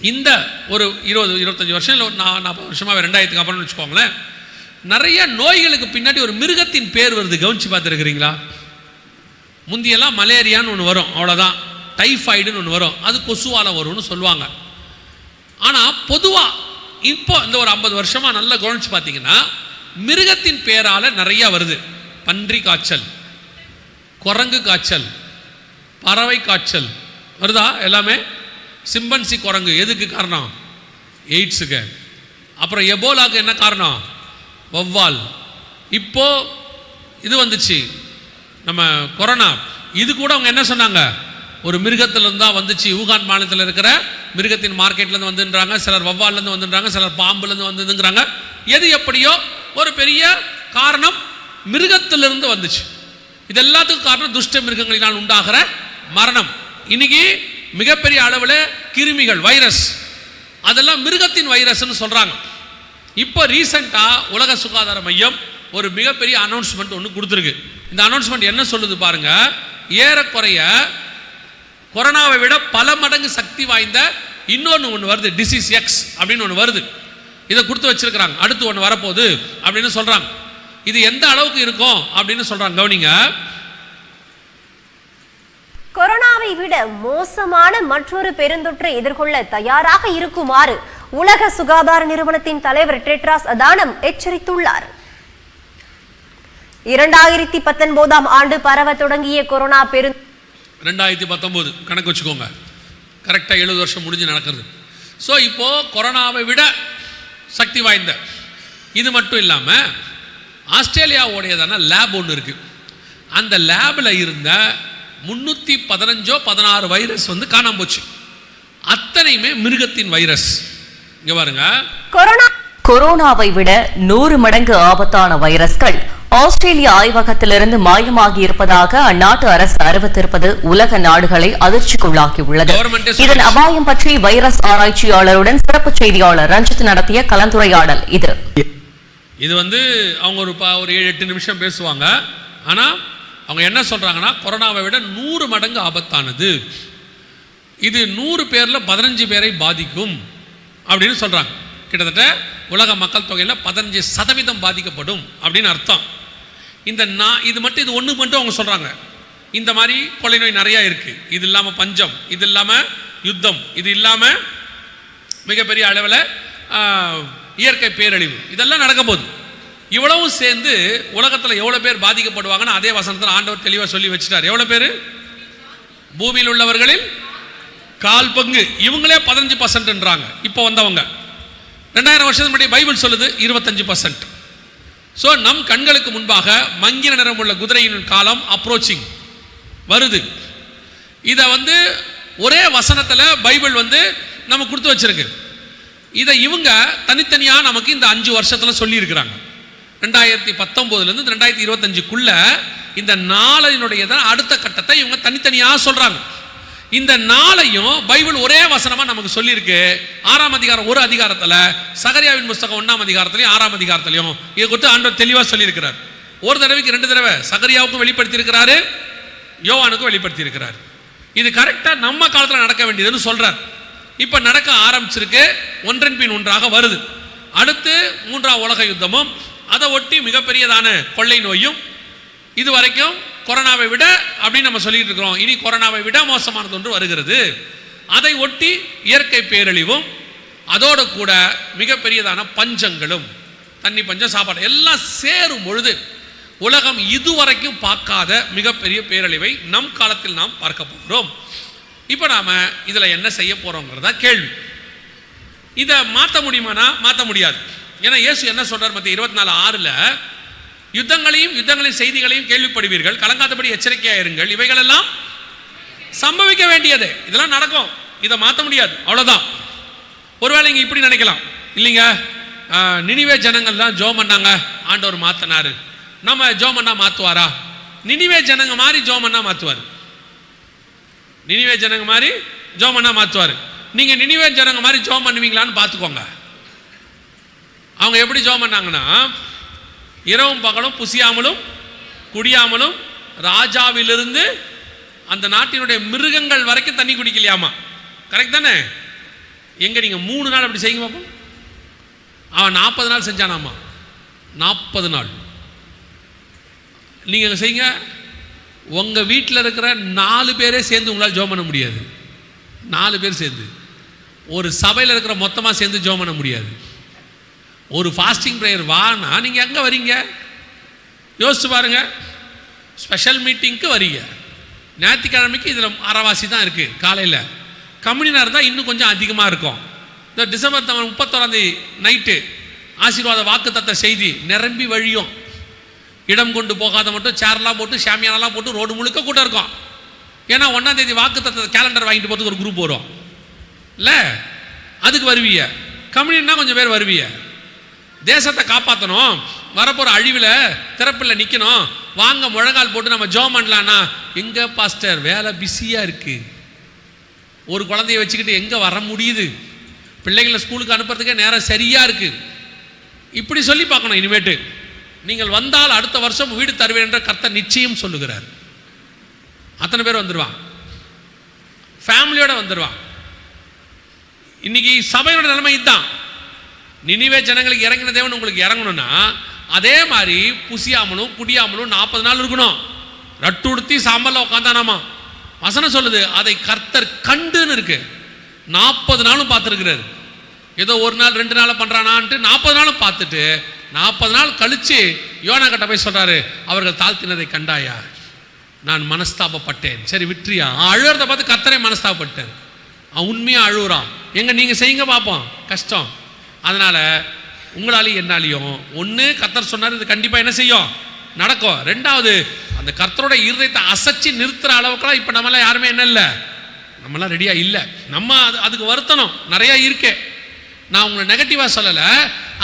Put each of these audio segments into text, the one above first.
இந்த ஒரு இருபது இருபத்தஞ்சி வருஷம் இல்லை ஒரு நாற்பது வருஷமாக ரெண்டாயிரத்துக்கு அப்புறம்னு வச்சுக்கோங்களேன். நிறைய நோய்களுக்கு பின்னாடி ஒரு மிருகத்தின் பேர் வருது. கவனிச்சு பார்த்துருக்குறீங்களா? முந்தியெல்லாம் மலேரியான்னு ஒன்று வரும். அவ்வளோதான் டைஃபாய்டுன்னு ஒன்று வரும். அது கொசுவால் வரும்னு சொல்லுவாங்க. ஆனால் பொதுவாக இப்போ இந்த ஒரு ஐம்பது வருஷமாக நல்லா கவனிச்சு பார்த்தீங்கன்னா மிருகத்தின் பேரால் நிறையா வருது. பன்றி காய்ச்சல் குரங்கு காய்ச்சல் பறவை காய்ச்சல். வருதா எல்லாமே? சிம்பன்சி குரங்கு எதுக்கு காரணம்? எய்ட்ஸுக்கு. அப்புறம் எபோலாவுக்கு என்ன காரணம்? வௌவால். இப்போது இது வந்துச்சு. நம்ம கொரோனா. இது கூட அவங்க என்ன சொன்னாங்க? ஒரு மிருகத்திலேருந்து தான் வந்துச்சு. ஊகான் மாநிலத்தில் இருக்கிற மிருகத்தின் மார்க்கெட்லேருந்து வந்துன்றாங்க. சிலர் வவ்வால்லேருந்து வந்துன்றாங்க. சிலர் பாம்புலேருந்து வந்ததுங்கிறாங்க. எது எப்படியோ ஒரு பெரிய காரணம் மிருகத்திலிருந்து வந்துச்சு. இது எல்லாத்துக்கும் காரணம் துஷ்ட மிருகங்களினால் உண்டாகிற மரணம். இன்னைக்கு மிகப்பெரிய அளவில் கிருமிகள் வைரஸ் அதெல்லாம் மிருகத்தின் வைரஸ்ன்னு சொல்கிறாங்க இப்போ ரீசெண்டாக உலக சுகாதார மையம் ஒரு மிகப்பெரிய அனௌன்ஸ்மெண்ட் ஒன்று கொடுத்துருக்கு. இந்த அனௌன்ஸ்மெண்ட் என்ன சொல்லுது பாருங்க? ஏறக்குறைய கொரோனாவை விட பல மடங்கு சக்தி வாய்ந்த இன்னொன்று ஒன்று வருது டிசீஸ் எக்ஸ் அப்படின்னு ஒன்று வருது. இதை கொடுத்து வச்சிருக்கிறாங்க. அடுத்து ஒன்று வரப்போகுது அப்படின்னு சொல்கிறாங்க இது எந்த அளவுக்கு இருக்கும் அப்படின்னு சொல்கிறாங்க கவனிங்க. கொரோனாவை விட மோசமான மற்றொரு பெருந்தொற்றை எதிர்கொள்ள தயாராக இருக்குமாறு உலக சுகாதார நிறுவனத்தின் தலைவர் டெட்ராஸ் அதானம் எச்சரித்துள்ளார். இரண்டாயிரத்தி பத்தொன்பதாம் ஆண்டு பரவ தொடங்கிய கொரோனா பெரு ரெண்டாயிரத்தி பத்தொம்போது கணக்கு வச்சுக்கோங்க. கரெக்டாக எழுபது வருஷம் முடிஞ்சு நடக்கிறது. ஸோ இப்போது கொரோனாவை விட சக்தி வாய்ந்த இது மட்டும் இல்லாமல் ஆஸ்திரேலியாவுடையதான லேப் ஒன்று இருக்குது அந்த லேபில் இருந்த முந்நூற்றி பதினஞ்சோ பதினாறு வைரஸ் வந்து காணாம போச்சு. அத்தனையுமே மிருகத்தின் வைரஸ் இங்கே பாருங்க. கொரோனா கொரோனாவை விட நூறு மடங்கு ஆபத்தான வைரஸ்கள் ஆஸ்திரேலிய ஆய்வகத்திலிருந்து மாயமாகி இருப்பதாக அந்நாட்டு அரசு அறிவித்திருப்பது உலக நாடுகளை அதிர்ச்சிக்குள்ளாக்கியுள்ளது. இதன் அபாயம் பற்றி வைரஸ் ஆராய்ச்சியாளருடன் சிறப்பு செய்தியாளர் ரஞ்சித் நடத்திய கலந்துரையாடல் இது. இது வந்து அவங்க ஒரு ஒரு ஏழு எட்டு நிமிஷம் பேசுவாங்க. ஆனால் அவங்க என்ன சொல்கிறாங்கன்னா கொரோனாவை விட நூறு மடங்கு ஆபத்தானது. இது நூறு பேரில் பதினஞ்சு பேரை பாதிக்கும் அப்படின்னு சொல்கிறாங்க கிட்டத்தட்ட உலக மக்கள் தொகையில் பதினஞ்சு சதவீதம் பாதிக்கப்படும் அப்படின்னு அர்த்தம். இந்த நான் இது மட்டும் இது ஒன்று மட்டும் அவங்க சொல்கிறாங்க இந்த மாதிரி கொலை நோய் நிறையா இருக்குது இது இல்லாமல் பஞ்சம் இது இல்லாமல் யுத்தம் இது இல்லாமல் மிகப்பெரிய அளவில் இயற்கை பேரழிவு. இதெல்லாம் நடக்க போகுது. இவ்வளவும் சேர்ந்து உலகத்தில் எவ்வளோ பேர் பாதிக்கப்படுவாங்கன்னு அதே வசனத்தில் ஆண்டவர் தெளிவாக சொல்லி வச்சுட்டார். எவ்வளோ பேர்? பூமியில் உள்ளவர்களில் கால் பங்கு. இவங்களே பதினஞ்சு பர்சன்ட்ன்றாங்க இப்போ வந்தவங்க. ரெண்டாயிரம் வருஷத்துக்கு முன்னாடி பைபிள் சொல்லுது இருபத்தஞ்சு பர்சன்ட் ஸோ நம் கண்களுக்கு முன்பாக மங்கின நிறம் உள்ள குதிரையின் காலம் அப்ரோச்சிங் வருது. இதை வந்து ஒரே வசனத்தில் பைபிள் வந்து நம்ம கொடுத்து வச்சிருக்கு. இதை இவங்க தனித்தனியாக நமக்கு இந்த அஞ்சு வருஷத்தில் சொல்லியிருக்கிறாங்க. ரெண்டாயிரத்தி பத்தொம்போதுலேருந்து ரெண்டாயிரத்தி இருபத்தஞ்சுக்குள்ள இந்த நாளையினுடைய தான் அடுத்த கட்டத்தை இவங்க தனித்தனியாக சொல்கிறாங்க இந்த நாளையும் பைபிள் ஒரே வசனமாக நமக்கு சொல்லியிருக்கு. ஆறாம் அதிகாரம் ஒரு அதிகாரத்தில் சகரியாவின் புஸ்தகம் ஒன்றாம் அதிகாரத்துலையும் ஆறாம் அதிகாரத்துலையும். இதை கொடுத்து ஆண்டவர் தெளிவாக சொல்லியிருக்கிறார். ஒரு தடவைக்கு ரெண்டு தடவை சகரியாவுக்கும் வெளிப்படுத்தியிருக்கிறாரு யோவானுக்கும் வெளிப்படுத்தியிருக்கிறார். இது கரெக்டாக நம்ம காலத்தில் நடக்க வேண்டியதுன்னு சொல்கிறார் இப்போ நடக்க ஆரம்பிச்சிருக்கு ஒன்றன் பின் ஒன்றாக வருது. அடுத்து மூன்றாம் உலக யுத்தமும் அதை ஒட்டி மிகப்பெரியதான கொள்ளை நோயும் இது வரைக்கும் கொரோனாவை விட அப்படின்னு நம்ம சொல்லிட்டு இருக்கிறோம். இனி கொரோனாவை விட மோசமானது ஒன்று வருகிறது. அதை ஒட்டி இயற்கை பேரழிவும் அதோடு கூட மிகப்பெரியதான பஞ்சங்களும் தண்ணி பஞ்சம் சாப்பாடு எல்லாம் சேரும் பொழுது உலகம் இதுவரைக்கும் பார்க்காத மிகப்பெரிய பேரழிவை நம் காலத்தில் நாம் பார்க்க போகிறோம். இப்போ நாம் இதில் என்ன செய்ய போகிறோங்கிறதா கேள்வி. இதை மாற்ற முடியுமானா? மாற்ற முடியாது. ஏன்னா இயேசு என்ன சொல்றார் மத்திய இருபத்தி நாலு ஆறுல யுத்தங்களையும் யுத்தங்களின் செய்திகளையும் கேள்விப்படுவீர்கள் கலங்காதபடி எச்சரிக்கையாக இருங்கள் இவைகளெல்லாம் சம்பவிக்க வேண்டியது. இதெல்லாம் நடக்கும். இதை மாற்ற முடியாது. அவ்வளோதான் ஒருவேளை இங்கே இப்படி நினைக்கலாம். இல்லைங்க. நினிவே ஜனங்கள் தான் ஜோம் பண்ணாங்க. ஆண்டவர் மாற்றினாரு நம்ம ஜோம் பண்ணால் மாற்றுவாரா நினிவே ஜனங்க மாதிரி ஜோம் மாற்றுவார் நினிவே ஜனங்க மாதிரி ஜோம் பண்ணா மாற்றுவார் நீங்கள் நினிவே ஜனங்க மாதிரி ஜோம் பண்ணுவீங்களான்னு பார்த்துக்கோங்க. அவங்க எப்படி ஜோம் பண்ணாங்கன்னா இரவும் பகலும் புசியாமலும் குடியாமலும் ராஜாவிலிருந்து அந்த நாட்டினுடைய மிருகங்கள் வரைக்கும் தண்ணி குடிக்கலையாமா? கரெக்ட் தானே? எங்க நீங்க மூணு நாள் அப்படி செய்யுங்க பார்ப்போம் அவன் நாற்பது நாள் செஞ்சானாமா? நாற்பது நாள். நீங்க செய்யுங்க. உங்க வீட்டில் இருக்கிற நாலு பேரே சேர்ந்து உங்களால் ஜோம் பண்ண முடியாது. நாலு பேர் சேர்ந்து. ஒரு சபையில் இருக்கிற மொத்தமாக சேர்ந்து ஜோம் பண்ண முடியாது. ஒரு ஃபாஸ்டிங் ப்ரேயர் வானா நீங்கள் எங்கே வரீங்க? யோசிச்சு பாருங்க. ஸ்பெஷல் மீட்டிங்க்கு வரீங்க. ஞாயிற்றுக்கிழமைக்கு இதில் அறவாசி தான் இருக்குது காலையில். கம்யூனினாக இருந்தால் இன்னும் கொஞ்சம் அதிகமாக இருக்கும். இந்த டிசம்பர் தவ முப்பத்தோராந்தேதி நைட்டு ஆசீர்வாத வாக்குத்தத்த செய்தி நிரம்பி வழியும். இடம் கொண்டு போகாத மட்டும் சேர்லாம் போட்டு ஷாமியானலாம் போட்டு ரோடு முழுக்க கூட்டம் இருக்கும். ஏன்னா ஒன்றாம் தேதி வாக்குத்தத்த கேலண்டர் வாங்கிட்டு போகிறதுக்கு ஒரு குரூப் வரும். இல்லை? அதுக்கு வருவீங்க. கம்யூனின்னா கொஞ்சம் பேர் வருவீங்க. தேசத்தை காப்பாற்றணும் வரப்போகிற அழிவில் திறப்பில் நிற்கணும் வாங்க முழங்கால் போட்டு நம்ம ஜோம் பண்ணலான்னா எங்கே பாஸ்டர் வேலை பிஸியாக இருக்குது ஒரு குழந்தைய வச்சுக்கிட்டு எங்கே வர முடியுது? பிள்ளைகளை ஸ்கூலுக்கு அனுப்புறதுக்கே நேரம் சரியாக இருக்குது இப்படி சொல்லி பார்க்கணும் இனிமேட்டு. நீங்கள் வந்தால் அடுத்த வருஷம் வீடு தருவேன் என்ற கர்த்தை நிச்சயம் சொல்லுகிறார். அத்தனை பேர் வந்துடுவான் ஃபேமிலியோடு வந்துடுவான் இன்னைக்கு சபையோட நிலைமை இதுதான். நினிவே ஜனங்களுக்கு இறங்கின தேவன் உங்களுக்கு இறங்கணும்னா அதே மாதிரி புசியாமலும் குடியாமலும் நாற்பது நாள் இருக்கணும். ரட்டு உடுத்தி சாம்பல்ல உட்காந்தானாமா வசனம் சொல்லுது அதை கர்த்தர் கண்டுன்னு இருக்கு. நாற்பது நாளும் பார்த்துருக்கிறாரு. ஏதோ ஒரு நாள் ரெண்டு நாள் பண்ணுறானான்ட்டு நாற்பது நாளும் பார்த்துட்டு நாற்பது நாள் கழிச்சு யோனா கிட்ட போய் சொல்கிறாரு அவர்கள் தாழ்த்தினதை கண்டாயா? நான் மனஸ்தாபப்பட்டேன். சரி விட்ரியா அழுகிறத பார்த்து கத்தரே மனஸ்தாபப்பட்டார். அவன் உண்மையாக அழுகுறான் எங்கே நீங்கள் செய்யுங்க பார்ப்போம் கஷ்டம். அதனால் உங்களாலையும் என்னாலையும் ஒன்று கர்த்தர் சொன்னார் இது கண்டிப்பாக என்ன செய்யும்? நடக்கும். ரெண்டாவது அந்த கர்த்தரோட இருதயத்தை அசைச்சு நிறுத்துற அளவுக்குலாம் இப்போ நம்மளாம் யாருமே என்ன இல்லை. நம்மளாம் ரெடியாக இல்லை. நம்ம அது அதுக்கு வருத்தணும். நிறையா இருக்கே. நான் உங்களை நெகட்டிவாக சொல்லலை.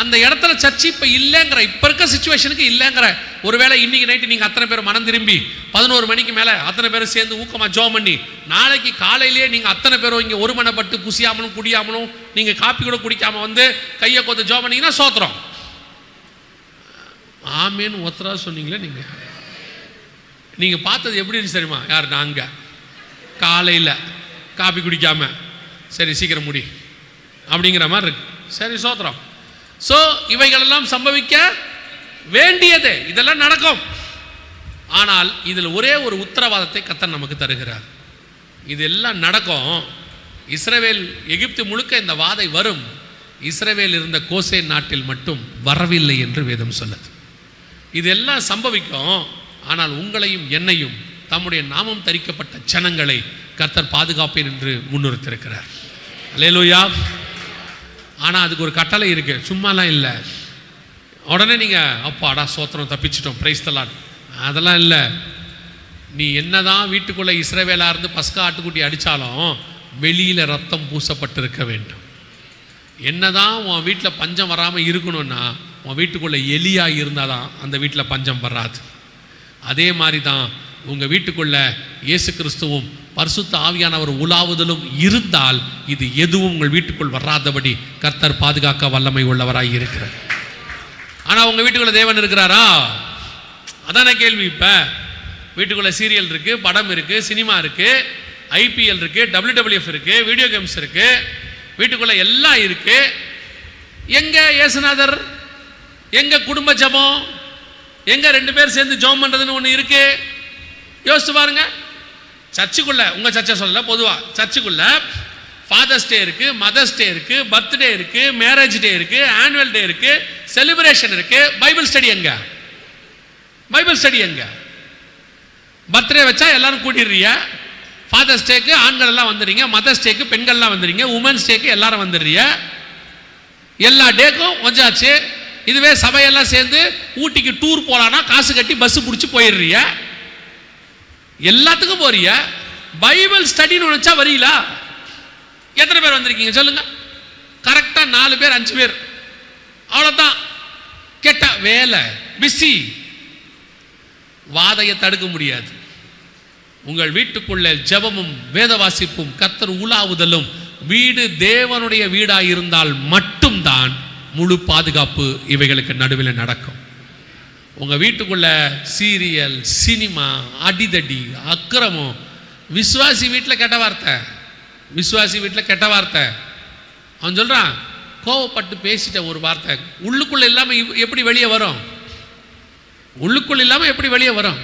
அந்த இடத்துல சர்ச்சு இப்போ இல்லைங்கிற இப்போ இருக்க சுச்சுவேஷனுக்கு இல்லைங்கிற. ஒருவேளை இன்னைக்கு நைட்டு நீங்கள் அத்தனை பேர் மனம் திரும்பி பதினோரு மணிக்கு மேலே அத்தனை பேரும் சேர்ந்து ஊக்கமாக ஜோம் பண்ணி நாளைக்கு காலையிலேயே நீங்கள் அத்தனை பேரும் இங்கே ஒருமனப்பட்டு புசியாமலும் குடியாமலும் நீங்கள் காப்பி கூட குடிக்காமல் வந்து கையை கொத்து ஜோம் பண்ணீங்கன்னா சோத்துறோம். ஆமேன்னு ஒத்தரா சொன்னீங்களே நீங்கள் நீங்கள் பார்த்தது எப்படி இருந்துச்சு தெரியுமா? யார் நாங்கள் காலையில் காப்பி குடிக்காமல் சரி சீக்கிரம் முடி. அப்படிங்கிற மாதிரி இருக்கு. சரி சோத்திரம். ஸோ இவைகளெல்லாம் சம்பவிக்க வேண்டியது. இதெல்லாம் நடக்கும். ஆனால் இதில் ஒரே ஒரு உத்தரவாதத்தை கத்தன் நமக்கு தருகிறார். இதெல்லாம் நடக்கும். இஸ்ரவேல் எகிப்து முழுக்க இந்த வாதை வரும். இஸ்ரவேல் இருந்த கோசே நாட்டில் மட்டும் வரவில்லை என்று வேதம் சொல்லுது. இதெல்லாம் சம்பவிக்கும். ஆனால் உங்களையும் என்னையும் தம்முடைய நாமம் தரிக்கப்பட்ட ஜனங்களை கர்த்தர் பாதுகாப்பேன் என்று முன்னிறுத்திருக்கிறார் அலேலோயா ஆனால் அதுக்கு ஒரு கட்டளை இருக்கு. சும்மாலாம் இல்லை. உடனே நீங்கள் அப்பாடா சோத்திரம் தப்பிச்சிட்டோம். பிரைஸ் அதெல்லாம் இல்லை. நீ என்னதான் வீட்டுக்குள்ளே இஸ்ரவேலா இருந்து பஸ்கா ஆட்டுக்குட்டி அடித்தாலும் வெளியில் ரத்தம் பூசப்பட்டிருக்க வேண்டும். என்னதான் உன் வீட்டில் பஞ்சம் வராமல் இருக்கணும்னா உன் வீட்டுக்குள்ளே எலியாக இருந்தால் தான் அந்த வீட்டில் பஞ்சம் வராது. அதே மாதிரி தான் உங்கள் வீட்டுக்குள்ளே இயேசு கிறிஸ்துவும் பரிசுத்த ஆவியானவர் உலாவுதலும் இருந்தால் இது எதுவும் உங்கள் வீட்டுக்குள் வராதபடி கர்த்தர் பாதுகாக்க வல்லமை உள்ளவராக இருக்கிறார். ஆனால் உங்கள் வீட்டுக்குள்ள தேவன் இருக்கிறாரா? அதான கேள்வி இப்போ. வீட்டுக்குள்ள சீரியல் இருக்கு படம் இருக்கு சினிமா இருக்கு ஐபிஎல் இருக்கு டபிள்யூடபிள்யூஎஃப் இருக்கு வீடியோ கேம்ஸ் இருக்கு வீட்டுக்குள்ள எல்லாம் இருக்கு. எங்க இயேசுநாதர்? எங்க குடும்ப ஜெபம்? எங்க ரெண்டு பேர் சேர்ந்து ஜெபம் பண்றதுன்னு ஒன்று இருக்கு? யோசிச்சு பாருங்க. சர்ச்சுக்குள்ள உங்க சர்ச்சை சொல்லல பொதுவா. சர்ச்சுக்குள்ள ஃபாதர்ஸ் டே இருக்கு மதர்ஸ் டே இருக்கு பர்த்டே இருக்கு மேரேஜ் டே இருக்கு ஆனுவல் டே இருக்கு செலிப்ரேஷன் இருக்கு. பைபிள் ஸ்டடி எங்க? பைபிள் ஸ்டடி எங்க? பர்த்டே வச்சா எல்லாரும் கூட்டிடுறியா ஃபாதர்ஸ் டேக்கு ஆண்கள் எல்லாம் வந்துடுறீங்க மதர்ஸ் டேக்கு பெண்கள்லாம் வந்துடுறீங்க உமன்ஸ் டேக்கு எல்லாரும் வந்துடுறியா எல்லா டேக்கும் கொஞ்சாச்சு இதுவே சபையெல்லாம் சேர்ந்து ஊட்டிக்கு டூர் போலான்னா காசு கட்டி பஸ் பிடிச்சி போயிடுறியா எல்லாத்துக்கும் போறிய? பைபிள் ஸ்டடின்னு நினச்சா வரீங்களா எத்தனை பேர் வந்திருக்கீங்க சொல்லுங்க. கரெக்டாக நாலு பேர் அஞ்சு பேர். அவ்வளோதான் கெட்ட வேலை பிஸி வாதையை தடுக்க முடியாது. உங்கள் வீட்டுக்குள்ள ஜெபமும் வேத வாசிப்பும் கத்தர் உலாவுதலும் வீடு தேவனுடைய வீடாக இருந்தால் மட்டும்தான் முழு பாதுகாப்பு இவைகளுக்கு நடுவில் நடக்கும். உங்க வீட்டுக்குள்ள சீரியல் சினிமா அடிதடி அக்கிரமம் விஸ்வாசி வீட்டில் கெட்ட வார்த்தை. விஸ்வாசி வீட்டில் கெட்ட வார்த்தை. அவன் சொல்றான் கோவப்பட்டு பேசிட்டேன் ஒரு வார்த்தை. உள்ளுக்குள்ளே இல்லாமல் எப்படி வெளியே வரும்? உள்ளுக்குள்ள இல்லாம எப்படி வெளியே வரும்?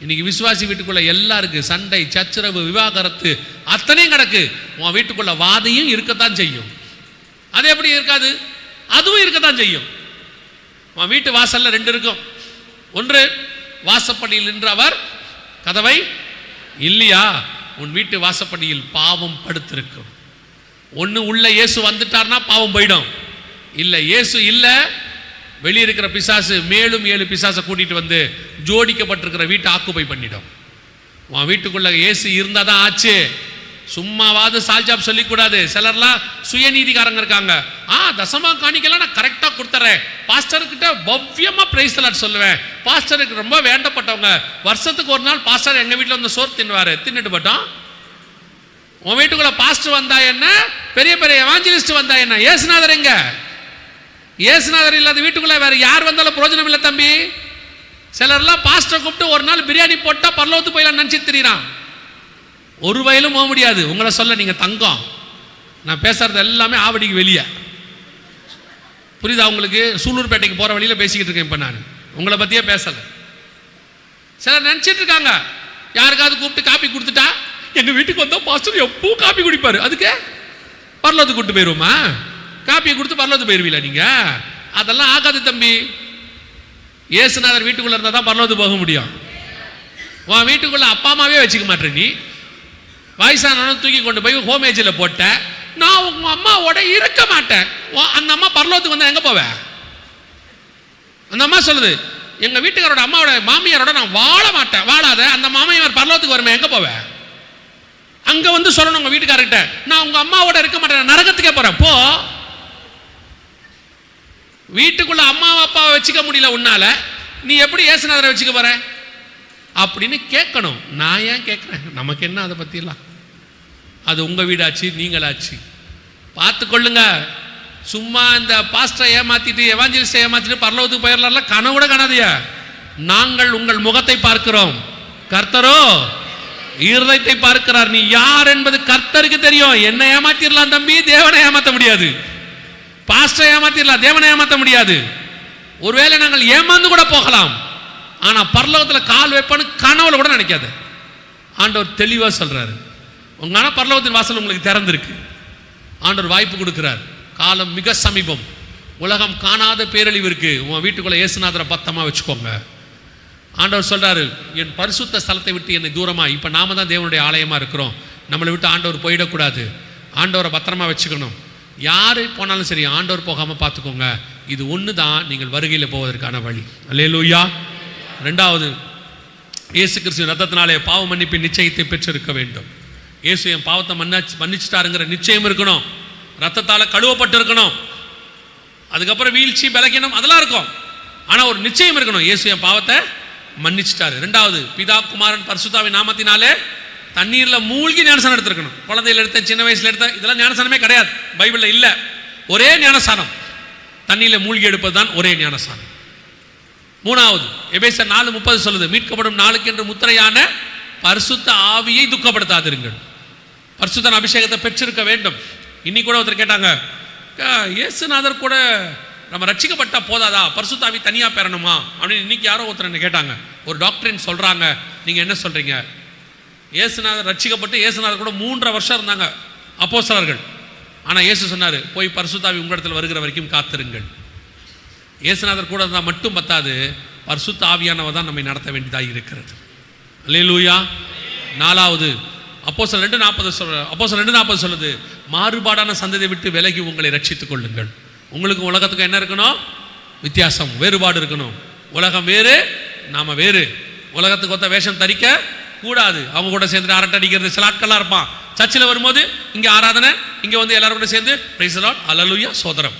இன்னைக்கு விசுவாசி வீட்டுக்குள்ள எல்லாருக்கு சண்டை சச்சரவு விவாகரத்து அத்தனையும் கிடக்கு. உன் வீட்டுக்குள்ள வாதையும் இருக்கத்தான் செய்யும். அது எப்படி இருக்காது? அதுவும் இருக்கத்தான் செய்யும். உன் வீட்டு வாசல்ல ரெண்டு இருக்கும். ஒன்று வாசப்படியில் நின்று அவர் கதவை இல்லையா உன் வீட்டு வாசப்படியில் பாவம் படுத்திருக்கும். ஒன்று உள்ள இயேசு வந்துட்டார்னா பாவம் போயிடும். இல்லை இயேசு இல்லை வெளியே இருக்கிற பிசாசு மேலும் ஏழு பிசாசை கூட்டிகிட்டு வந்து ஜோடிக்கப்பட்டிருக்கிற வீட்டை ஆக்குப்பை பண்ணிடும். உன் வீட்டுக்குள்ளே இயேசு இருந்தால் தான் ஆச்சு. சும்மாவாவது சால்ஜாப் சொல்லிக்கூடாது. சிலர்லாம் சுயநீதிகாரங்க இருக்காங்க. ஆ தசமா காணிக்கலாம் நான் கரெக்டாக கொடுத்துறேன் பாஸ்டர்கிட்ட பவ்யமாக பிரைஸ் தலாட் சொல்லுவேன். பாஸ்டருக்கு ரொம்ப வேண்டப்பட்டவங்க. வருஷத்துக்கு ஒரு நாள் பாஸ்டர் எங்கள் வீட்டில் வந்து சோறு தின்னுவார். தின்னுட்டு போட்டோம் உன் வீட்டுக்குள்ளே பாஸ்டர் வந்தா என்ன? பெரிய பெரிய எவாஞ்சலிஸ்ட் வந்தா என்ன? ஏசுநாதர் எங்க? ஏசுநாதர் இல்லாத வீட்டுக்குள்ளே வேறு யார் வந்தாலும் பிரயோஜனம் இல்லை தம்பி. சிலர்லாம் பாஸ்டரை கூப்பிட்டு ஒரு நாள் பிரியாணி போட்டால் பரலோத்து போயிடலாம் நினச்சி திரிறான் ஒரு வயலும் போக முடியாது. உங்களை சொல்ல நீங்கள் தங்கம். நான் பேசுறது எல்லாமே ஆவடிக்கு வெளியே. புரியுதா உங்களுக்கு? சூலூர்பேட்டைக்கு போகிற வழியில் பேசிக்கிட்டு இருக்கேன் இப்போ நான். உங்களை பற்றியே பேசலை. சிலர் நினச்சிட்டு இருக்காங்க. யாருக்காவது கூப்பிட்டு காப்பி கொடுத்துட்டா? எங்கள் வீட்டுக்கு வந்தால் பாஸ்டர் எப்பவும் காப்பி குடிப்பாரு? அதுக்கு? பரலோத்து கூட்டு போயிடுவோமா காப்பியை கொடுத்து பரலோத்து போயிருவீல நீங்கள் அதெல்லாம் ஆகாது தம்பி. இயேசுநாதர் வீட்டுக்குள்ளே இருந்தால் தான் பரலோத்து போக முடியும். உன் வீட்டுக்குள்ளே அப்பா அம்மாவே வச்சுக்க மாட்டேன் நீ. வயசானவனும் தூக்கி கொண்டு போய் ஹோமேஜில் போட்டேன். நான் உங்க அம்மாவோட இருக்க மாட்டேன். அந்த அம்மா பரலோத்துக்கு வந்தால் எங்கே போவேன் அந்த அம்மா சொல்லுது எங்கள் வீட்டுக்காரோட அம்மாவோட மாமியாரோட நான் வாழ மாட்டேன். வாழாத. அந்த மாமியார் பரலோத்துக்கு வருமே எங்கே போவேன் அங்கே வந்து சொல்லணும் உங்கள் வீட்டுக்காரர்கிட்ட. நான் உங்கள் அம்மாவோட இருக்க மாட்டேன். நான் நரகத்துக்கே போகிறேன் போ. வீட்டுக்குள்ள அம்மா அப்பாவை வச்சுக்க முடியல உன்னால. நீ எப்படி ஏசுநாதரை வச்சுக்க போற? அப்படின்னு கேட்கணும். நான் ஏன் கேட்குறேன்? நமக்கு என்ன அதை பற்றிலாம் அது உங்கள் வீடாச்சு நீங்களாச்சு. பார்த்து கொள்ளுங்க. சும்மா இந்த பாஸ்டரை ஏமாற்றிட்டு எவாஞ்சலிஸ்டை ஏமாற்றிட்டு பரலோகத்துக்கு போயிடலாம்ல கனவு கூட காணாதியா? நாங்கள் உங்கள் முகத்தை பார்க்கிறோம். கர்த்தரோ இருதயத்தை பார்க்கிறார். நீ யார் என்பது கர்த்தருக்கு தெரியும். என்ன ஏமாத்திரலாம் தம்பி தேவனை ஏமாற்ற முடியாது. பாஸ்டரை ஏமாத்திரலாம் தேவனை ஏமாற்ற முடியாது. ஒருவேளை நாங்கள் ஏமாந்து கூட போகலாம். ஆனால் பரலோகத்தில் கால் வைப்பேன்னு கனவுல கூட நினைக்காது. ஆண்டவர் தெளிவாக சொல்கிறாரு உங்க பரலோகத்தின் வாசல் உங்களுக்கு திறந்திருக்கு. ஆண்டவர் வாய்ப்பு கொடுக்கிறார். காலம் மிக சமீபம். உலகம் காணாத பேரழிவு இருக்கு. உன் வீட்டுக்குள்ளே இயேசுநாதரை பத்தமாக வச்சுக்கோங்க. ஆண்டவர் சொல்கிறாரு என் பரிசுத்த ஸ்தலத்தை விட்டு என்னை தூரமாக இப்போ நாம தான் தேவனுடைய ஆலயமாக இருக்கிறோம். நம்மளை விட்டு ஆண்டவர் போயிடக்கூடாது. ஆண்டவரை பத்திரமா வச்சுக்கணும். யார் போனாலும் சரி ஆண்டவர் போகாமல் பார்த்துக்கோங்க. இது ஒன்று தான் நீங்கள் வருகையில் போவதற்கான வழி. அல்லேலூயா ரெண்டாவது இயேசு கிறிஸ்து ரத்தத்தினாலே பாவ மன்னிப்பின் நிச்சயத்தை பெற்றிருக்க வேண்டும். இயேசு என் பாவத்தை மன்னாச்சு மன்னிச்சிட்டாருங்கிற நிச்சயம் இருக்கணும். ரத்தத்தால் கழுவப்பட்டு இருக்கணும் அதுக்கப்புறம் வீழ்ச்சி பலகீனம் அதெல்லாம் இருக்கும். ஆனால் ஒரு நிச்சயம் இருக்கணும். இயேசு என் பாவத்தை மன்னிச்சிட்டாரு. ரெண்டாவது பிதா குமாரன் பரிசுத்தாவின் நாமத்தினாலே தண்ணீரில் மூழ்கி ஞானசானம் எடுத்திருக்கணும். குழந்தையில எடுத்த சின்ன வயசில் எடுத்த இதெல்லாம் ஞானசானமே கிடையாது. பைபிளில் இல்லை. ஒரே ஞானசானம் தண்ணியில் மூழ்கி எடுப்பது தான் ஒரே ஞானசானம் மூணாவது எபேசர் நாலு முப்பது சொல்லுது மீட்கப்படும் நாளுக்கு என்று முத்திரையான பரிசுத்த ஆவியை துக்கப்படுத்தாதிருங்கள். பரிசுத்தன் அபிஷேகத்தை பெற்றிருக்க வேண்டும். இன்னி கூட ஒருத்தர் கேட்டாங்க இயேசுநாதர் கூட நம்ம ரட்சிக்கப்பட்டா போதாதா? பரிசுத்தாவி தனியாக பெறணுமா? அப்படின்னு இன்னைக்கு யாரோ ஒருத்தர் என்ன கேட்டாங்க. ஒரு டாக்டரின் சொல்கிறாங்க நீங்கள் என்ன சொல்கிறீங்க இயேசுநாதர் ரட்சிக்கப்பட்டு இயேசுநாதர் கூட மூன்றரை வருஷம் இருந்தாங்க அப்போஸ்தலர்கள். ஆனால் இயேசு சொன்னார் போய் பரிசுத்தாவி உங்களிடத்தில் வருகிற வரைக்கும் காத்திருங்கள். இயேசுநாதர் கூட இருந்தால் மட்டும் பத்தாது பரிசுத்த ஆவியானவர் தான் நம்மை நடத்த வேண்டியதாக இருக்கிறது. லூயா நாலாவது அப்போ சில ரெண்டு நாற்பது சொல்ற அப்போ சில ரெண்டு நாற்பது சொல்லுது மாறுபாடான சந்ததியை விட்டு விலகி உங்களை ரட்சித்துக் கொள்ளுங்கள். உங்களுக்கு உலகத்துக்கு என்ன இருக்கணும்? வித்தியாசம் வேறுபாடு இருக்கணும். உலகம் வேறு நாம் வேறு. உலகத்துக்கு ஒத்த வேஷம் தரிக்க கூடாது. அவங்க கூட சேர்ந்து அரட்டை அடிக்கிறது சில ஆட்கள்லாம் இருப்பான். சர்ச்சில் வரும்போது இங்கே ஆராதனை இங்கே வந்து எல்லாரும் கூட சேர்ந்து பிரைசலாட் அலலுயா சோதரம்.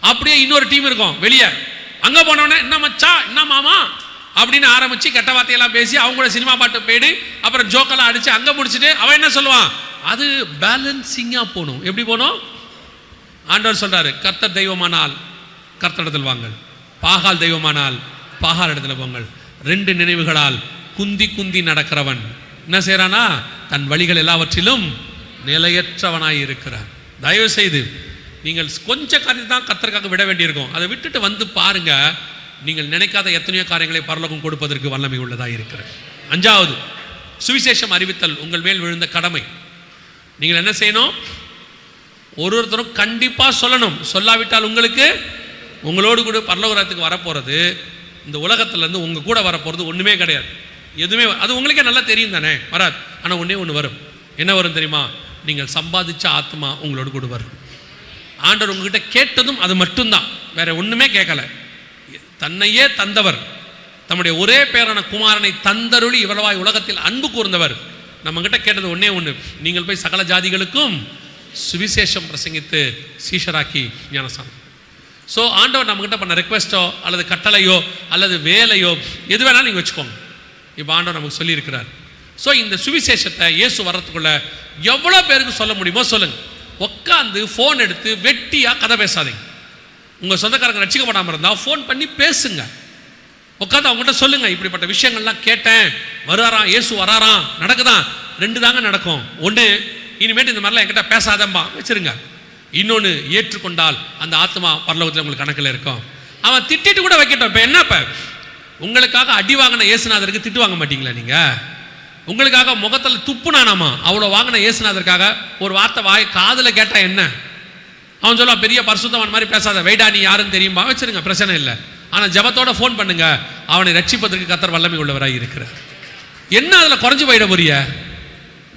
அப்படியே இன்னொரு டீம் இருக்கும் வெளியே. அங்கே போனோடனே என்ன மச்சா என்ன மாமா? அப்படின்னு ஆரம்பிச்சு கெட்ட வார்த்தையெல்லாம் பேசி அவங்க கூட சினிமா பாட்டு போயிடு அப்புறம் ஜோக்கெல்லாம் அடிச்சு அங்கே முடிச்சுட்டு அவன் என்ன சொல்லுவான்? அது பேலன்சிங்காக போகணும். எப்படி போகணும்? ஆண்டவர் சொல்கிறாரு கர்த்தர் தெய்வமானால் கர்த்தரிடத்தில் வாங்கள். பாகால் தெய்வமானால் பாகால் இடத்துல போங்கள். ரெண்டு நினைவுகளால் குந்தி குந்தி நடக்கிறவன். என்ன செய்கிறானா தன் வழிகள் எல்லாவற்றிலும் நிலையற்றவனாய் இருக்கிறான். தயவு செய்து நீங்கள் கொஞ்ச காரியத்தை தான் கத்தருக்காக விட வேண்டியிருக்கும். அதை விட்டுட்டு வந்து பாருங்க நீங்கள் நினைக்காத எத்தனையோ காரியங்களை பரலோகம் கொடுப்பதற்கு வல்லமை உள்ளதாக இருக்கிறது. அஞ்சாவது சுவிசேஷம் அறிவித்தல் உங்கள் மேல் விழுந்த கடமை. நீங்கள் என்ன செய்யணும்? ஒரு ஒருத்தரும் கண்டிப்பாக சொல்லணும். சொல்லாவிட்டால் உங்களுக்கு உங்களோடு கூட பரலோகத்துக்கு வரப்போகிறது இந்த உலகத்துலேருந்து உங்கள் கூட வரப்போகிறது ஒன்றுமே கிடையாது. எதுவுமே அது உங்களுக்கே நல்லா தெரியும் தானே வராது. ஆனால் ஒன்றே ஒன்று வரும். என்ன வரும் தெரியுமா? நீங்கள் சம்பாதிச்ச ஆத்மா உங்களோடு கூட வரும். ஆண்டவர் உங்ககிட்ட கேட்டதும் அது மட்டும்தான். வேற ஒன்றுமே கேட்கலை. தன்னையே தந்தவர். தம்முடைய ஒரே பேரான குமாரனை தந்தருளி இவ்வளவாய் உலகத்தில் அன்பு கூர்ந்தவர். நம்ம கிட்ட கேட்டது ஒன்றே ஒன்று நீங்கள் போய் சகல ஜாதிகளுக்கும் சுவிசேஷம் பிரசங்கித்து சீஷராக்கி ஞானசாமி ஸோ ஆண்டவர் நம்மக்கிட்ட பண்ண ரெக்வெஸ்ட்டோ அல்லது கட்டளையோ அல்லது வேலையோ எது வேணாலும் நீங்கள் வச்சுக்கோங்க. இப்போ ஆண்டவர் நமக்கு சொல்லியிருக்கிறார். ஸோ இந்த சுவிசேஷத்தை இயேசு வர்றதுக்குள்ள எவ்வளோ பேருக்கு சொல்ல முடியுமோ சொல்லுங்க. உட்காந்து ஃபோன் எடுத்து வெட்டியாக கதை பேசாதீங்க. உங்கள் சொந்தக்காரங்க ரசிக்கப்படாமல் இருந்தால் ஃபோன் பண்ணி பேசுங்க. உட்காந்து அவங்ககிட்ட சொல்லுங்க இப்படிப்பட்ட விஷயங்கள்லாம் கேட்டேன். வருவாராம் இயேசு வராராம் நடக்குதான் ரெண்டு தாங்க நடக்கும். ஒன்று இனிமேட்டு இந்த மாதிரிலாம் என்கிட்ட பேசாதம்பா வச்சிருங்க. இன்னொன்று ஏற்றுக்கொண்டால் அந்த ஆத்மா பரலோகத்தில் உங்களுக்கு கணக்கில் இருக்கும். அவன் திட்டிட்டு கூட வைக்கட்டும். இப்போ என்ன இப்போ உங்களுக்காக அடி வாங்கின இயேசுநாதருக்கு திட்டு வாங்க மாட்டீங்களா நீங்கள் உங்களுக்காக முகத்தில் துப்புனானாமா? அவ்வளோ வாங்கின இயேசுநாதருக்காக ஒரு வார்த்தை வாய் காதில் கேட்டால் என்ன? அவன் சொல்லுவான் பெரிய பரிசுத்தவன் மாதிரி பேசாத. வைடா நீ யாருன்னு தெரியுமா வச்சிருங்க பிரச்சனை இல்லை. ஆனால் ஜபத்தோட ஃபோன் பண்ணுங்க. அவனை ரட்சிப்பதற்கு கத்தர் வல்லமை உள்ளவராக இருக்கிறார். என்ன அதில் குறைஞ்சு போயிட புரிய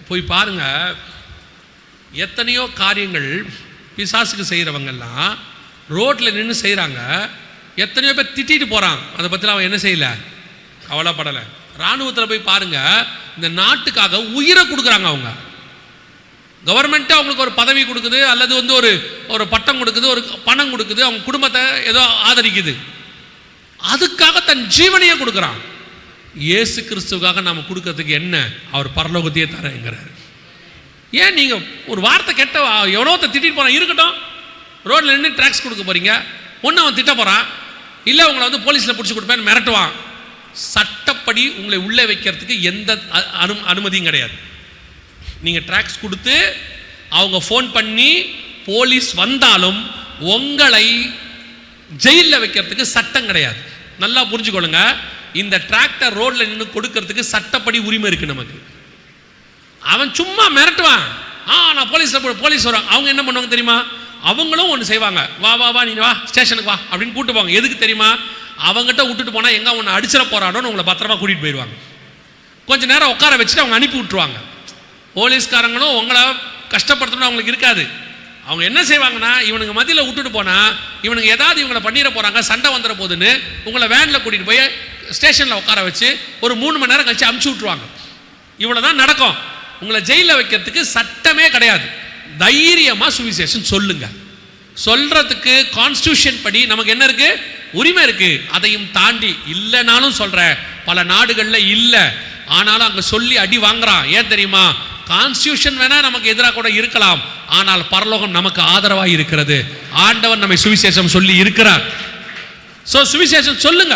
போய் பாருங்க. எத்தனையோ காரியங்கள் பிசாசுக்கு செய்கிறவங்கெல்லாம் ரோட்டில் நின்று செய்கிறாங்க எத்தனையோ பேர் திட்டிட்டு போகிறான் அதை பற்றிலாம் அவன் என்ன செய்யலை? கவலைப்படலை. இராணுவத்தில் போய் பாருங்க. இந்த நாட்டுக்காக உயிரை கொடுக்குறாங்க அவங்க. கவர்மெண்ட்டு அவங்களுக்கு ஒரு பதவி கொடுக்குது அல்லது வந்து ஒரு ஒரு பட்டம் கொடுக்குது ஒரு பணம் கொடுக்குது அவங்க குடும்பத்தை ஏதோ ஆதரிக்குது. அதுக்காக தன் ஜீவனையே கொடுக்குறான். இயேசு கிறிஸ்துவுக்காக நம்ம கொடுக்கறதுக்கு என்ன? அவர் பரலோகத்தையே தரேங்கிறார். ஏன் நீங்கள் ஒரு வார்த்தை கெட்ட எவ்வளோத்த திட்டிட்டு போகிறான் இருக்கட்டும். ரோட்டில் நின்று ட்ராக்ஸ் கொடுக்க போகிறீங்க ஒன்று அவன் திட்ட போகிறான் இல்லை உங்களை வந்து போலீஸில் பிடிச்சி கொடுப்பேன்னு மிரட்டுவான். சட்டப்படி உங்களை உள்ளே வைக்கிறதுக்கு எந்த அ- அனு அனுமதியும் கிடையாது. நீங்கள் ட்ராக்ஸ் கொடுத்து அவங்க ஃபோன் பண்ணி போலீஸ் வந்தாலும் உங்களை ஜெயிலில் வைக்கிறதுக்கு சட்டம் கிடையாது. நல்லா புரிஞ்சுக்கொள்ளுங்க. இந்த டிராக்டர் ரோட்ல நின்று கொடுக்கறதுக்கு சட்டப்படி உரிமை இருக்கு நமக்கு. அவன் சும்மா மிரட்டுவான். ஆ நான் போலீஸில் போ போலீஸ் வரும். அவங்க என்ன பண்ணுவாங்க தெரியுமா? அவங்களும் ஒன்று செய்வாங்க. வா வா வா நீ வா ஸ்டேஷனுக்கு வா அப்படின்னு கூட்டு போவாங்க. எதுக்கு தெரியுமா? அவங்ககிட்ட விட்டுட்டு போனால் எங்கே உன்னை அடிச்சிட போகிறானோன்னு உங்களை பத்திரமா கூட்டிகிட்டு போயிடுவாங்க. கொஞ்ச நேரம் உட்கார வச்சுட்டு அவங்க அனுப்பி விட்டுருவாங்க. போலீஸ்காரங்களும் உங்களை கஷ்டப்படுத்தணும் அவங்களுக்கு இருக்காது. அவங்க என்ன செய்வாங்கன்னா இவனுங்க மத்தியில் விட்டுட்டு போனால் இவனுங்க ஏதாவது இவங்களை பண்ணிட போகிறாங்க சண்டை வந்துட போகுதுன்னு உங்களை வேனில் கூட்டிகிட்டு போய் ஸ்டேஷனில் உட்கார வச்சு ஒரு மூணு மணி நேரம் கழிச்சு அமுச்சு விட்ருவாங்க இவ்வளோ தான் நடக்கும். உங்களை ஜெயிலில் வைக்கிறதுக்கு சட்டமே கிடையாது. தைரியமாக சுவிசேஷன் சொல்லுங்க. சொல்றதுக்கு கான்ஸ்டியூஷன் படி நமக்கு என்ன இருக்கு? உரிமை இருக்கு. அதையும் தாண்டி இல்லைனாலும் சொல்கிறேன் பல நாடுகளில் இல்லை. ஆனாலும் அங்கே சொல்லி அடி வாங்குறான். ஏன் தெரியுமா? கான்ஸ்டியூஷன் வேணா நமக்கு எதிராக கூட இருக்கலாம். ஆனால் பரலோகம் நமக்கு ஆதரவா இருக்கிறது. ஆண்டவன் நம்மை சுவிசேஷம் சொல்லி இருக்கிறார். ஸோ சுவிசேஷம் சொல்லுங்க.